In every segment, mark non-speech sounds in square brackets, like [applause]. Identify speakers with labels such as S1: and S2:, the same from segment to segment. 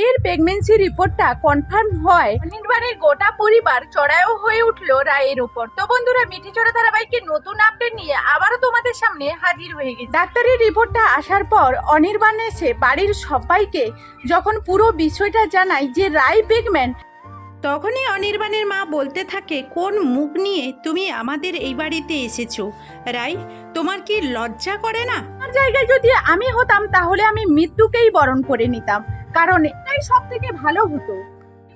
S1: রায়ের প্রেগনেন্সি রিপোর্টটা কনফার্ম হয়। অনির্বাণের গোটা পরিবার চড়াও হয়ে উঠল রায়ের উপর। তো বন্ধুরা, মিঠি চড়া ধারাবাহিকের নতুন আপডেট নিয়ে আবারও তোমাদের সামনে হাজির হয়ে গেছে। ডাক্তারের রিপোর্টটা আসার পর অনির্বাণ এসে বাড়ির সবাইকে যখন পুরো বিষয়টা জানায় যে রায় প্রেগনেন্ট
S2: তখনই অনির্বাণের মা বলতে থাকে, কোন মুখ নিয়ে তুমি আমাদের এই বাড়িতে এসেছ? রাই, তোমার কি লজ্জা করে না?
S1: জায়গায় যদি আমি হতাম, তাহলে আমি মৃত্যুকেই বরণ করে নিতাম। কারণ এটাই সব থেকে ভালো হতো।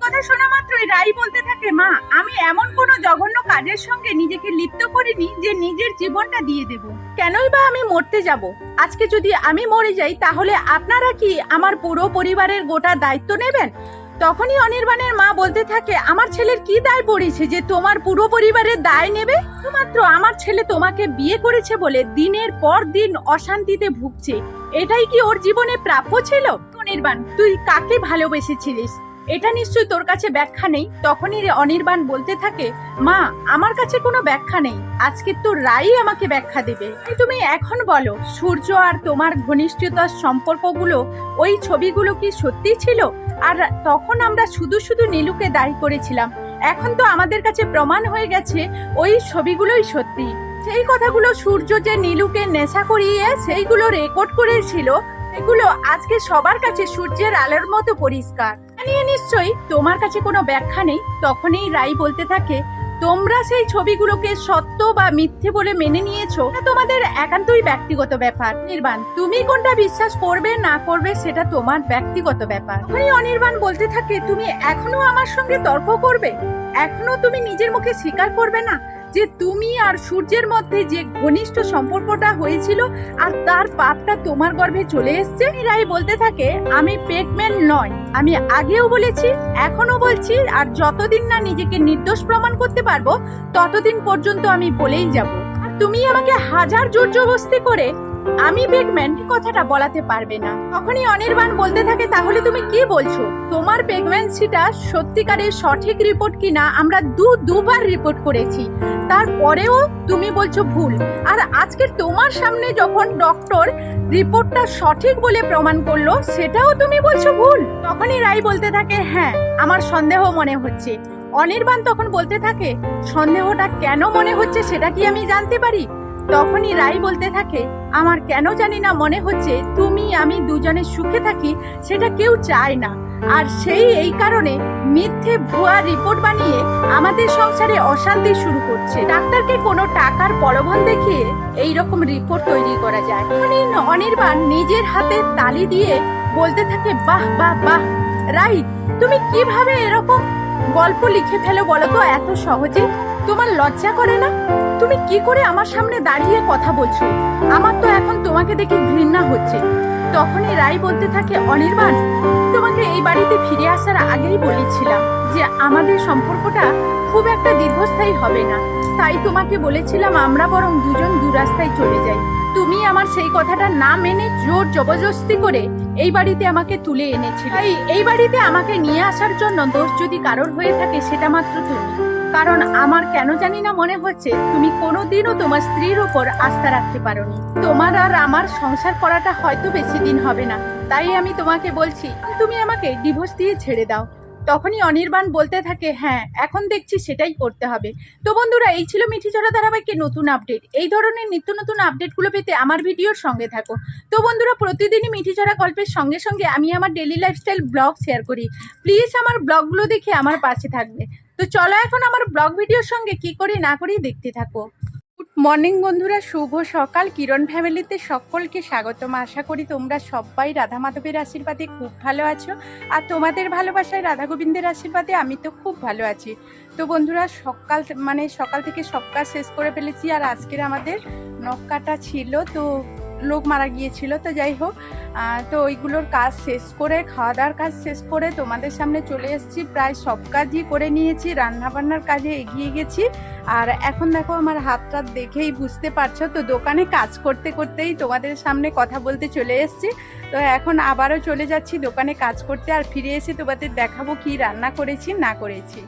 S1: কথা শোনা মাত্রই রাই বলতে থাকে, মা, আমি এমন কোনো জঘন্য কাজের সঙ্গে নিজেকে লিপ্ত করিনি যে নিজের জীবনটা দিয়ে দেব। কেনই বা আমি মরতে যাব? আজকে যদি আমি মরে যাই, তাহলে আপনারা কি আমার পুরো পরিবারের গোটা দায়িত্ব নেবেন? তখনই অনির্বাণের মা বলতে থাকে, আমার ছেলের কি দায় পড়েছে যে তোমার পুরো পরিবারের দায় নেবে? শুধুমাত্র আমার ছেলে তোমাকে বিয়ে করেছে বলে দিনের পর দিন অশান্তিতে ভুগছে। এটাই কি ওর জীবনে প্রাপ্য ছিল? অনির্বাণ, তুই কাকে ভালোবেসেছিলিস? এটা নিশ্চয়ই তোর কাছে ব্যাখ্যা নেই? তখনই অনির্বাণ বলতে থাকে, মা, আমার কাছে কোনো ব্যাখ্যা নেই। আজকে তো রাই আমাকে ব্যাখ্যা দেবে। তুমি এখন বলো, সূর্য আর তোমার ঘনিষ্ঠতার সম্পর্কগুলো ওই ছবিগুলো কি সত্যি ছিল? আর তখন আমরা শুধু শুধু নীলুকে দায়ী করেছিলাম। এখন তো আমাদের কাছে প্রমাণ হয়ে গেছে, ওই ছবিগুলোই সত্যি। সেই কথাগুলো সূর্য যে নীলুকে নেশা করিয়ে সেইগুলো রেকর্ড করেছিল এগুলো আজকে সবার কাছে সূর্যের আলোর মতো পরিষ্কার। নিয়ে নিশ্চয়ই তোমার কাছে কোনো ব্যাখ্যা নেই? তখনই রাই বলতে থাকে, তোমরা সেই ছবিগুলোকে সত্য বা মিথ্যে বলে মেনে নিয়েছো? তোমাদের একান্তই ব্যক্তিগত ব্যাপার। নির্বাণ, তুমি কোনটা বিশ্বাস করবে না করবে সেটা তোমার ব্যক্তিগত ব্যাপার। তখনই অনির্বাণ বলতে থাকে, তুমি এখনও আমার সঙ্গে তর্ক করবে? এখনও তুমি নিজের মুখে স্বীকার করবে না? যে তুমি আর সূর্যের মধ্যে যে ঘনিষ্ঠ সম্পর্কটা হয়েছিল আর তার পাপটা তোমার গর্ভে চলে এসছে। রাই বলতে থাকে, আমি প্রেগনেন্ট নয়। আমি আগেও বলেছি এখনও বলছি, আর যতদিন না নিজেকে নির্দোষ প্রমাণ করতে পারব, ততদিন পর্যন্ত আমি বলেই যাব। তুমি আমাকে হাজার জোর জবস্তি করে আমি প্রেগনেন্ট কথাটা বলাতে পারবে না। তখনই অনির্বাণ বলতে থাকে, তাহলে তুমি কি বলছো? তোমার প্রেগন্যান্সিটা সত্যিকারের সঠিক রিপোর্ট কিনা আমরা দু, দুবার রিপোর্ট করেছি। তারপরেও তুমি বলছো ভুল। আর আজকে তোমার সামনে যখন ডক্টর রিপোর্টটা সঠিক বলে প্রমাণ করল, সেটাও তুমি বলছো ভুল? তখনই রাই বলতে থাকে হ্যাঁ আমার সন্দেহ মনে হচ্ছে। অনির্বাণ তখন বলতে থাকে, সন্দেহটা কেন মনে হচ্ছে সেটা কি আমি জানতে পারি? তখনই রাই বলতে থাকে, আমার কেন জানি না মনে হচ্ছে তুমি, আমি দুজনে সুখে থাকি, সেটা কেউ চায় না। আর সেই, এই কারণে মিথ্যে ভুয়া রিপোর্ট বানিয়ে আমাদের সংসারে অশান্তি শুরু করছে। ডাক্তারকে কোনো টাকার প্রলোভন দেখিয়ে এই রকম রিপোর্ট তৈরি করা যায়। অনির্বাণ নিজের হাতে তালি দিয়ে বলতে থাকে, বাহ বাহ বাহ। রাই, তুমি কীভাবে এরকম গল্প লিখে ফেলো বলো তো? এত সহজে? তোমার লজ্জা করে না? তুমি কি করে আমার সামনে দাঁড়িয়ে কথা বলছো? আমার তো এখন তোমাকে দেখে ঘৃণা হচ্ছে। তখনই রাই বলতে থাকে, অনির্বাণ, তোমাকে এই বাড়িতে ফিরে আসার আগেই বলেছিলাম যে আমাদের সম্পর্কটা খুব একটা দীর্ঘস্থায়ী হবে না। তাই তোমাকে বলেছিলাম আমরা বরং দুজন দু রাস্তায় চলে যাই। তুমি আমার সেই কথাটা না মেনে জোর জবরদস্তি করে এই বাড়িতে আমাকে তুলে এনেছিল। এই বাড়িতে আমাকে নিয়ে আসার জন্য দোষ যদি কারোর হয়ে থাকে, সেটা মাত্র তুমি। কারণ আমার কেন জানি না মনে হচ্ছে তুমি কোনোদিনও তোমার স্ত্রীর ওপর আস্থা রাখতে পারোনি। তোমার আর আমার সংসার করাটা হয়তো বেশি দিন হবে না। তাই আমি তোমাকে বলছি, তুমি আমাকে ডিভোর্স দিয়ে ছেড়ে দাও। তখনই অনির্বাণ বলতে থাকে হ্যাঁ এখন দেখছি সেটাই করতে হবে। তো বন্ধুরা, এই ছিল মিঠি চড়া ধারাবাহিকের নতুন আপডেট এই ধরনের নিত্য নতুন আপডেটগুলো পেতে আমার ভিডিওর সঙ্গে থাকো। তো বন্ধুরা, প্রতিদিনই মিঠি চড়া গল্পের সঙ্গে সঙ্গে আমি আমার ডেলি লাইফস্টাইল ব্লগ শেয়ার করি। প্লিজ আমার ব্লগগুলো দেখে আমার পাশে থাকবে। তো চলো এখন আমার ব্লগ ভিডিওর সঙ্গে কি করি না করি দেখতে থাকো। গুড মর্নিং বন্ধুরা, শুভ সকাল। কিরণ ফ্যামিলিতে সকলকে স্বাগতম। আশা করি তোমরা সবাই রাধা মাধবের আশীর্বাদে খুব ভালো আছো। আর তোমাদের ভালোবাসায় রাধা গোবিন্দের আশীর্বাদে আমি তো খুব ভালো আছি। তো বন্ধুরা, সকাল মানে সকাল থেকে সব কাজ শেষ করে ফেলেছি। আর আজকের আমাদের নখ কাটা ছিল। তো লোক মারা গিয়েছিল, তো যাই হোক তো ওইগুলোর কাজ শেষ করে খাওয়া দাওয়ার কাজ শেষ করে তোমাদের সামনে চলে এসেছি। প্রায় সব কাজই করে নিয়েছি, রান্নাবান্নার কাজে এগিয়ে গেছি। আর এখন দেখো আমার হাত টাত দেখেই বুঝতে পারছ, তো দোকানে কাজ করতে করতেই তোমাদের সামনে কথা বলতে চলে এসেছি। তো এখন আবারও চলে যাচ্ছি দোকানে কাজ করতে, আর ফিরে এসে তোমাদের দেখাবো কি রান্না করেছি, না করেছি।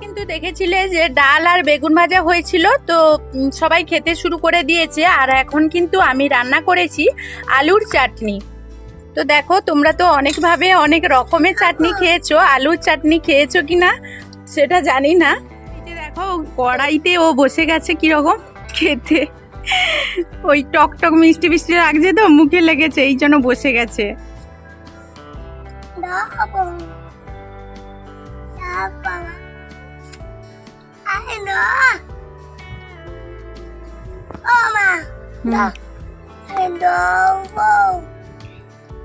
S1: কিন্তু দেখেছিলে যে ডাল আর বেগুন ভাজা হয়েছিল, তো সবাই খেতে শুরু করে দিয়েছে। আর এখন কিন্তু আমি রান্না করেছি আলুর চাটনি। তো দেখো, তোমরা তো অনেকভাবে অনেক রকমের চাটনি খেয়েছো। আলুর চাটনি খেয়েছো কি না, সেটা জানি না। দেখো, কড়াইতে ও বসে গেছে কীরকম খেতে। ওই টক টক মিষ্টি মিষ্টি লাগছে তো, মুখে লেগেছে, এই জন্য বসে গেছে।
S3: Double. Double. Mama. No. thêm đồ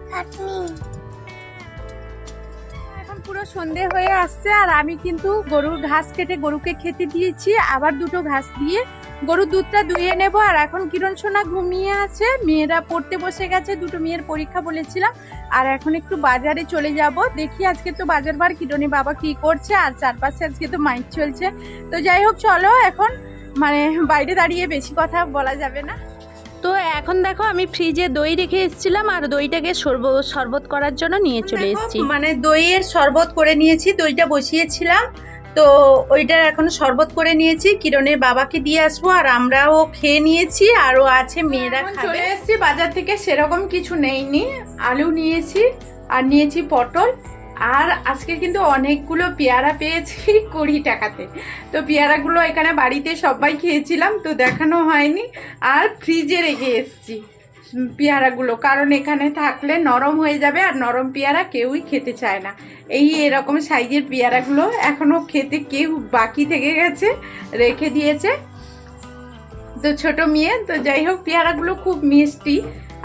S3: That's me.
S1: এখন পুরো সন্ধে হয়ে আসছে আর আমি কিন্তু গরুর ঘাস কেটে গরুকে খেতে দিয়েছি আবার দুটো ঘাস দিয়ে গরুর দুধটা দুইয়ে নেব। আর এখন কিরণ সোনা ঘুমিয়ে আছে। মেয়েরা পড়তে বসে গেছে দুটো মেয়ের পরীক্ষা বলেছিলাম। আর এখন একটু বাজারে চলে যাব। দেখি আজকে তো বাজার বার কিরণী বাবা কি করছে আর চারপাশে আজকে তো মাইক চলছে। তো যাই হোক চলো এখন মানে বাইরে দাঁড়িয়ে বেশি কথা বলা যাবে না।
S2: তো এখন দেখো আমি ফ্রিজে দই রেখে এসেছিলাম আর দইটাকে শরবত শরবত করার জন্য নিয়ে চলে এসেছি।
S1: মানে দইয়ের শরবত করে নিয়েছি দইটা বসিয়েছিলাম। তো ওইটা এখন শরবত করে নিয়েছি কিরণের বাবাকে দিয়ে আসব আর আমরাও খেয়ে নিয়েছি আরও আছে মেয়েরা চলে এসেছি বাজার থেকে সেরকম কিছু নেইনি। আলু নিয়েছি আর নিয়েছি পটল। আর আজকে কিন্তু অনেকগুলো পেয়ারা পেয়েছি [laughs] কুড়ি টাকাতে। তো পেয়ারাগুলো এখানে বাড়িতে সবাই খেয়েছিলাম তো দেখানো হয়নি। আর ফ্রিজে রেখে এসেছি। পেয়ারাগুলো, কারণ এখানে থাকলে নরম হয়ে যাবে আর নরম পেয়ারা কেউই খেতে চায় না। এই এরকম সাইজের পেয়ারাগুলো এখনও খেতে কেউ বাকি থেকে গেছে, রেখে দিয়েছে। তো ছোট মেয়ে, তো যাই হোক, পেয়ারাগুলো খুব মিষ্টি।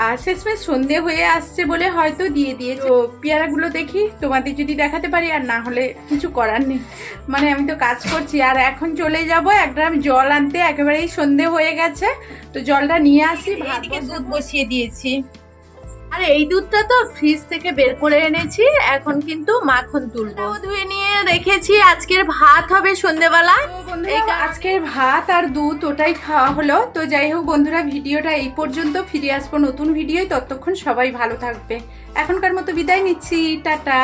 S1: আর শেষমেশ সন্ধে হয়ে আসছে বলে হয়তো দিয়ে দিয়েছে। তো পেয়ারাগুলো দেখি তোমাদের যদি দেখাতে পারি আর না হলে কিছু করার নেই। মানে আমি তো কাজ করছি আর এখন চলে যাব এক ড্রাম জল আনতে একেবারেই সন্ধে হয়ে গেছে। তো জলটা নিয়ে আসি এদিকে দুধ বসিয়ে দিয়েছি। আর এই দুধটা তো ফ্রিজ থেকে বের করে এনেছি এখন কিন্তু মাখন তুলবো। ধুয়ে নিয়ে রেখেছি আজকের ভাত হবে সন্ধ্যেবেলা আজকের ভাত আর দুধ ওটাই খাওয়া হলো। তো যাই হোক বন্ধুরা ভিডিওটা এই পর্যন্ত। ফিরে আসব নতুন ভিডিও ততক্ষণ সবাই ভালো থাকবে। এখনকার মতো বিদায় নিচ্ছি। টাটা।